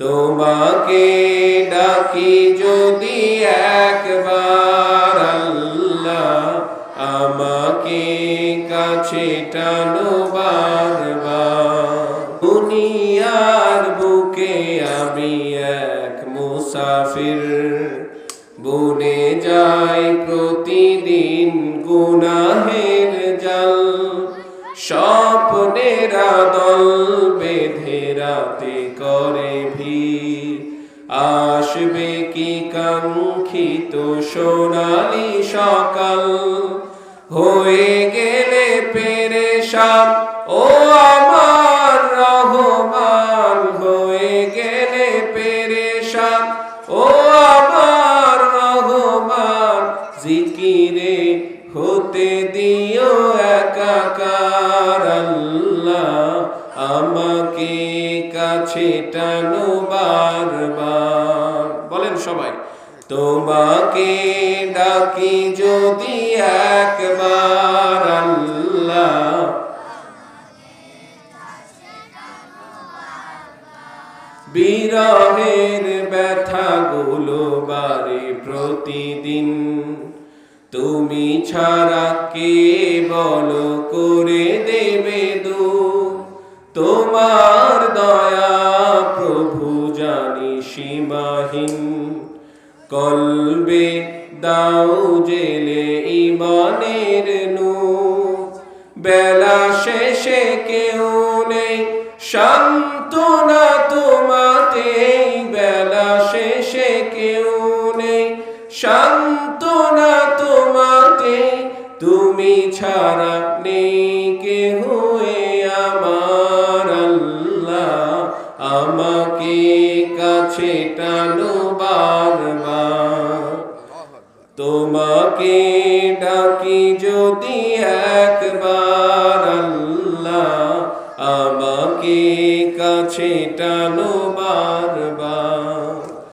তোমাকে ডাকি যদি একবার আল্লাহ আমাকে কাছে টানো বারবার। দুনিয়ার বুকে আমি এক মুসাফির, বনে যাই প্রতিদিন গুনাহের জাল। স্বপ্নের দল বেঁধে রাতে করে ভিড়। আসবে কি কাঙ্ক্ষিত সোনালি সকাল? হয়ে গেলে পেরে ও হতে দিও একাকার আমাকে কাছে টানো বারবার। বলেন সবাই, তোমাকে ডাকি যদি একবার আল্লাহ, বিরহের ব্যথাগুলো বারে প্রতিদিন। তুমি ছাড়া কে বল করে দেবে দু তোমার দয়া প্রভু জানি সীমাহীন। কলবে দাও জেলে ইমানের নু বেলা শেষে কেউ নেই, সান্ত্বনা তোমাতে বেলা শেষে কেউ নেই, সান্ত্বনা তুমি ছাড়া নেই কেহ আমার আল্লাহ। আমাকে কাছে টানো বারবার। তোমাকে ডাকি যদি একবার আল্লাহ। আমাকে কাছে টানো বারবার।